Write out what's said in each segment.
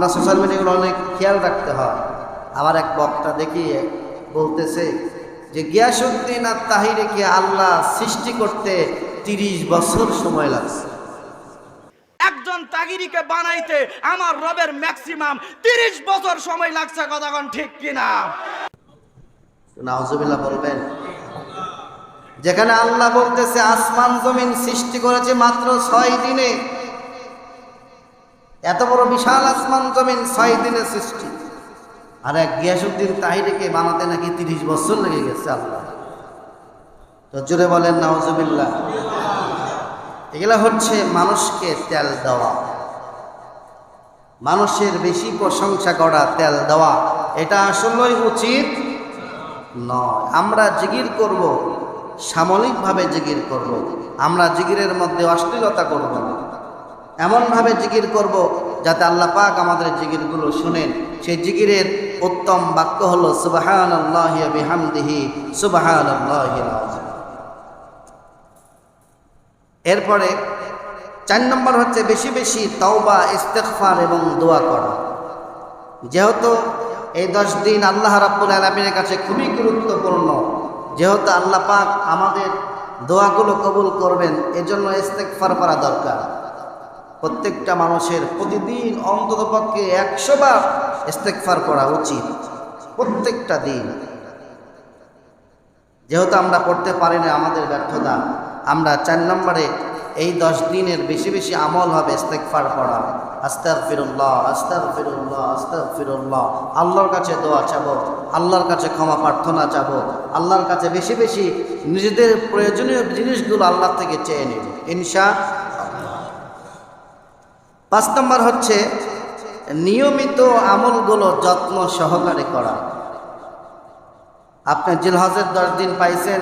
আমরা সোশ্যাল মিডিয়াগুলো অনেক খেয়াল রাখতে হয়। আবার এক বক্তা দেখি বলতেছে যে গিয়াসুদ্দিন আর তাহিরিকে আল্লাহ সৃষ্টি করতে তিরিশ বছর সময় লাগছে। একজন তাগিরিকে বানাইতে আমার রবের ম্যাক্সিমাম তিরিশ বছর সময় লাগছে কথাখন ঠিক কিনা? নাওজুবিল্লাহ বলবেন যেখানে আল্লাহ বলতেছে আসমান জমিন সৃষ্টি করেছে মাত্র ছয় দিনে। এত বড় বিশাল আসমান জমিন ছয় দিনে সৃষ্টি। আর এক গিয়াসুদ্দিন তাহিরিকে বানাতে নাকি তিরিশ বছর লেগে গেছে আল্লাহ। তো জোরে বলেন নাওজুবিল্লাহ এগুলা হচ্ছে মানুষকে তেল দেওয়া। মানুষের বেশি প্রশংসা করা তেল দেওয়া, এটা আসলেই উচিত নয়। আমরা জিগির করব সাময়িকভাবে জিগির করব। আমরা জিগিরের মধ্যে অশ্লীলতা করব না। এমনভাবে জিকির করব যাতে আল্লাহ পাক আমাদের জিগিরগুলো শুনেন। সেই জিকিরের উত্তম বাক্য হলো সুবাহান বিহামদিহি সুবাহান এরপরে চার নম্বর হচ্ছে, বেশি বেশি তওবা ইস্তেকফার এবং দোয়া করা। যেহেতু এই দশ দিন আল্লাহ রাব্বুল আলমিনের কাছে খুবই গুরুত্বপূর্ণ, যেহেতু আল্লাহ পাক আমাদের দোয়াগুলো কবুল করবেন, এজন্য ইস্তেকফার করা দরকার। প্রত্যেকটা মানুষের প্রতিদিন অন্ততপক্ষে একশো বার ইস্তেকফার করা উচিত, প্রত্যেকটা দিন। যেহেতু আমরা পড়তে পারি না আমাদের ব্যর্থতা, আমরা চার নম্বরে এই দশ দিনের বেশি বেশি আমল হবে ইস্তেকফার পড়া আস্তার ফিরুল্লাহ আস্তার ফিরুল্লাহ আস্তার ফিরুল্লাহ আল্লাহর কাছে দোয়া চাবো, আল্লাহর কাছে ক্ষমা প্রার্থনা চাবো, আল্লাহর কাছে বেশি বেশি নিজেদের প্রয়োজনীয় জিনিসগুলো আল্লাহ থেকে চেয়ে নেব। ইনশা পাঁচ নম্বর হচ্ছে নিয়মিত আমলগুলো যত্ন সহকারে করা। আপনি জিলহজের দশ দিন পাইছেন,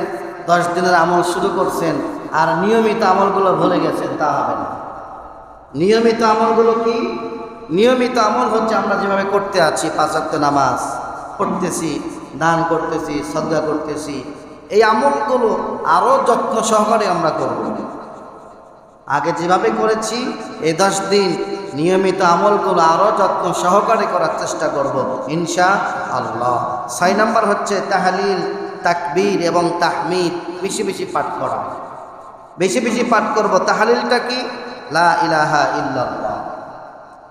দশ দিনের আমল শুরু করছেন, আর নিয়মিত আমলগুলো ভুলে গেছেন, তা হবে না। নিয়মিত আমলগুলো কি? নিয়মিত আমল হচ্ছে আমরা যেভাবে করতে আছি পাঁচাত্ত নামাজ, পড়তেছি, দান করতেছি শ্রদ্ধা করতেছি, এই আমলগুলো আরও যত্ন সহকারে আমরা করব। আগে যেভাবে করেছি এই দশ দিন নিয়মিত আমলগুলো আরও যত্ন সহকারে করার চেষ্টা করব ইনশা আল্লাহ ছয় নম্বর হচ্ছে তাহালিল, তাকবীর এবং তাহমিদ। বেশি বেশি পাঠ করা। বেশি বেশি পাঠ করব। তাহালিলটা কি? লা ইলাহা ইল্লাল্লাহ।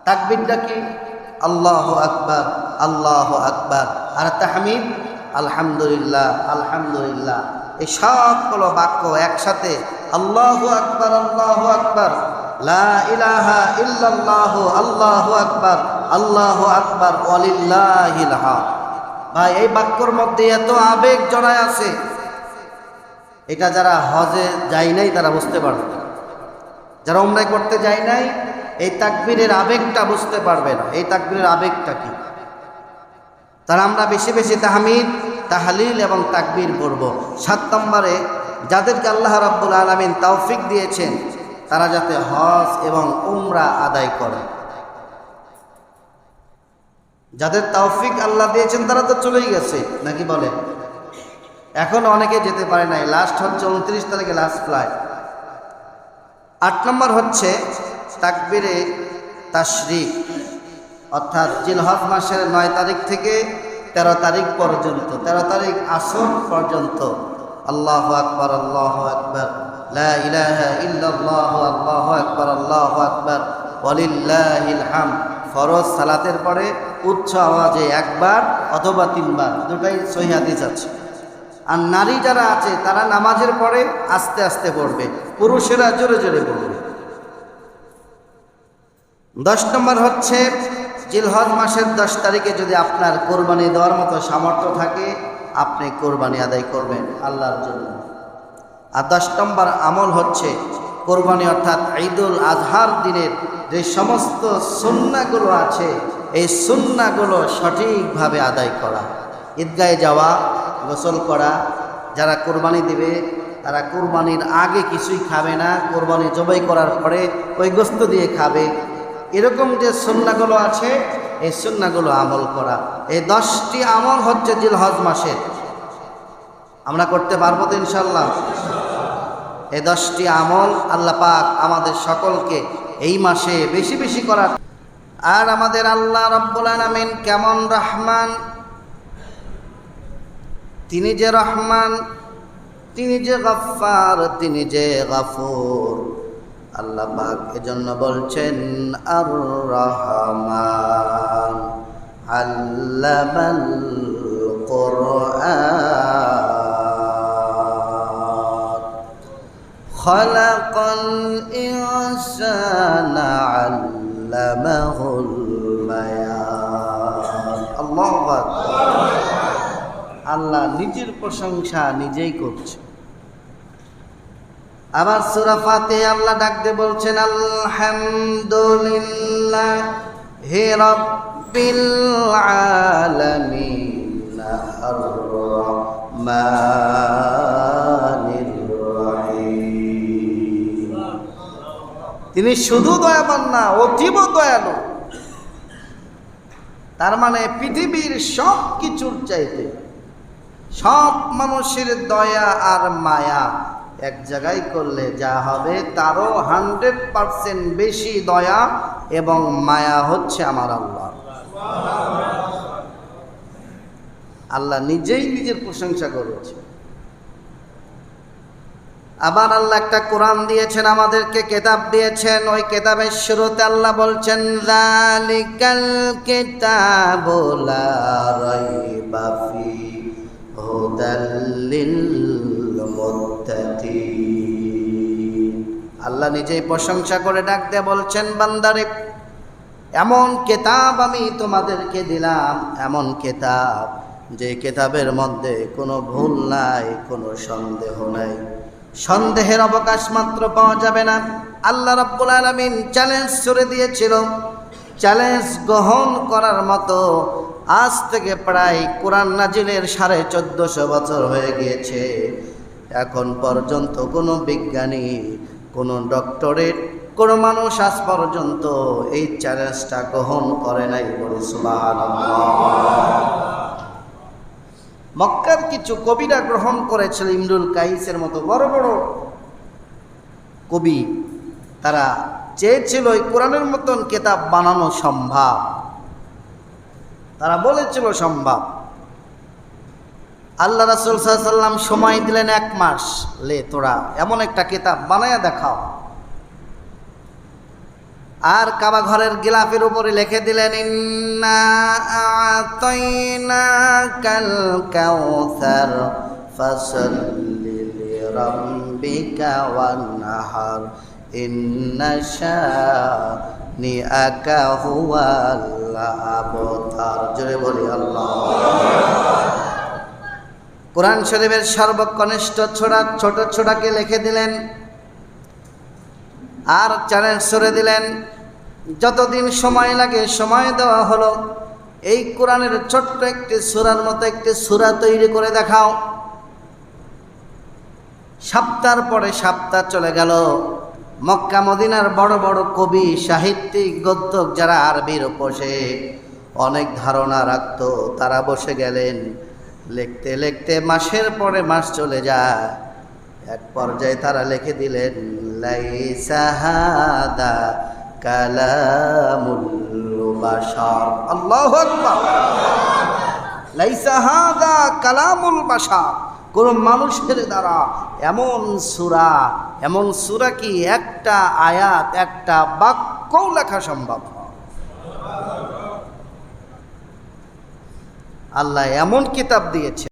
তাকবীরটা কি? আল্লাহ আকবার আল্লাহ আকবার। আর তাহমিদ? আলহামদুলিল্লাহ আলহামদুলিল্লাহ। এই সবগুলো বাক্য একসাথে আল্লাহ আকবার আল্লাহ আকবার। ইলাহা ইল্লাল্লাহ, আল্লাহ আকবার আল্লাহ আকবার, ওয়ালিল্লাহিল হাম ভাই, এই বাক্যর মধ্যে এত আবেগ জড়ায় আছে। এটা যারা হজে যায় নাই, তারা বুঝতে পারবে যারা উমরাই করতে যায় নাই, এই তাকবীরের আবেগটা বুঝতে পারবে না। এই তাকবীরের আবেগটা কি? তারা আমরা বেশি বেশি তাহমিদ, তাহালিল এবং তাকবীর করব সাত নম্বরে যাদেরকে আল্লাহ রাব্বুল আলমিন তৌফিক দিয়েছেন, তারা যাতে হজ এবং উমরা আদায় করে। যাদের তৌফিক আল্লাহ দিয়েছেন, তারা তো চলেই গেছে, নাকি বলে? এখন অনেকে যেতে পারে নাই, লাস্ট হচ্ছে উনত্রিশ তারিখে লাস্ট ফ্লাইট। আট নম্বর হচ্ছে তাকবিরে তাশরিক, অর্থাৎ জিলহজ মাসের নয় তারিখ থেকে তেরো তারিখ পর্যন্ত, তেরো তারিখ আসর পর্যন্ত। আল্লাহ আকবর আল্লাহ আকবর। লা ইলাহা ইল্লাল্লাহ আল্লাহু আকবার আল্লাহু আকবার। ওয়ালিল্লাহিল হাম ফরজ সালাতের পরে উচ্চ আওয়াজে একবার অথবা তিনবার। দুটাই সহি হাদিস আছে। আর নারী যারা আছে, তারা নামাজের পরে আস্তে আস্তে পড়বে। পুরুষেরা জোরে জোরে পড়বে। দশ নম্বর হচ্ছে, জিলহজ মাসের দশ তারিখে যদি আপনার কোরবানি দেওয়ার মতো সামর্থ্য থাকে আপনি কোরবানি আদায় করবেন আল্লাহর জন্য। আর দশ নম্বর আমল হচ্ছে কোরবানি অর্থাৎ ঈদুল আজহার দিনের যে সমস্ত সুন্নাগুলো আছে, এই সুন্নাগুলো সঠিকভাবে আদায় করা। ঈদগাহে যাওয়া, গোসল করা, যারা কোরবানি দেবে, তারা কোরবানির আগে কিছুই খাবে না, কোরবানি জবাই করার পরে ওই গোস্ত দিয়ে খাবে। এরকম যে সুন্নাগুলো আছে এই সুন্নাগুলো আমল করা। এই দশটি আমল হচ্ছে জিলহজ মাসের আমরা করতে পারব তো ইনশাল্লাহ এই দশটি আমল আল্লাহ পাক আমাদের সকলকে এই মাসে বেশি বেশি করার। আর আমাদের আল্লাহ রব্বুল আলামিন কেমন রহমান? তিনি যে রহমান, তিনি যে গফফার, তিনি যে গাফুর। আল্লাহ পাক এজন্য বলছেন আর রহমান আল্লামাল কোরআন। খলাকাল ইনসান আল্লামাহুল বায়ান। আল্লাহু আকবার। আল্লাহ নিজের প্রশংসা নিজেই করছে। আবার সূরা ফাতে আল্লাহ ডাকতে বলছেন, আলহামদুলিল্লাহ, হে রব্বিল আলামিন তিনি শুধু দয়াবান না, অতীব দয়ালু। তার মানে পৃথিবীর সব কিছুর চাইতে সব মানুষের দয়া আর মায়া এক জায়গায় করলে যা হবে তারও হান্ড্রেড পারসেন্ট বেশি দয়া এবং মায়া হচ্ছে আমার আল্লাহ। আল্লাহ নিজেই নিজের প্রশংসা করেছে। আবার আল্লাহ একটা কোরআন দিয়েছেন, আমাদেরকে কেতাব দিয়েছেন। ওই কেতাবের শুরুতে আল্লাহ বলছেন, জালিকাল হুদাল আল্লাহ নিজেই প্রশংসা করে ডাক দিয়ে বলছেন, বান্দারে, এমন কেতাব আমি তোমাদেরকে দিলাম, এমন কেতাব যে কেতাবের মধ্যে কোনো ভুল নাই, কোনো সন্দেহ নাই। সন্দেহের অবকাশ মাত্র পাওয়া যাবে না। আল্লাহ রাব্বুল আলামিন চ্যালেঞ্জ ছড়ে দিয়েছিল। চ্যালেঞ্জ গ্রহণ করার মতো আজ থেকে প্রায় কোরআন নাজিলের সাড়ে চোদ্দশো বছর হয়ে গিয়েছে। এখন পর্যন্ত কোনো বিজ্ঞানী কোনো ডক্টরেট কোনো মানুষ আজ পর্যন্ত এই চ্যালেঞ্জটা গ্রহণ করে নাই বলে মক্কার কিছু কবিরা গ্রহণ করেছিল ইমরুল কাইসের মতো বড় বড় কবি। তারা চেয়েছিল ওই কোরআনের মতন কেতাব বানানো সম্ভব। তারা বলেছিল সম্ভব। আল্লাহ রাসুল সাল্লাম সময় দিলেন এক মাস। লে তোরা, এমন একটা কেতাব বানায়া দেখাও। আর কাবা ঘরের গিলাফের উপরে লিখে দিলেন, ইন্না জোরে বলি, আল্লাহ। কোরআন শরীফের সর্বকনিষ্ঠ ছোড়া, ছোট ছোড়াকে লিখে দিলেন, আর চ্যালেঞ্জ সরে দিলেন, যতদিন সময় লাগে সময় দেওয়া হলো, এই কোরআনের ছোট্ট একটি সুরার মতো একটি সুরা তৈরি করে দেখাও। সপ্তাহ পরে সপ্তাহ চলে গেল। মক্কা, মদিনার বড় বড় কবি, সাহিত্যিক, গদ্যক যারা আরবির বসে অনেক ধারণা রাখত, তারা বসে গেলেন। লিখতে লিখতে মাসের পরে মাস চলে যায়। এক পর্যায়ে তারা লিখে দিলেন, লাইসা হাদা কালামুল বাশার। আল্লাহু আকবার। লাইসা হাদা কালামুল বাশার। কোন মানুষের দ্বারা এমন সূরা এমন সূরা কি একটা আয়াত, একটা বাক্যও লেখা সম্ভব? আল্লাহ এমন কিতাব দিয়েছে।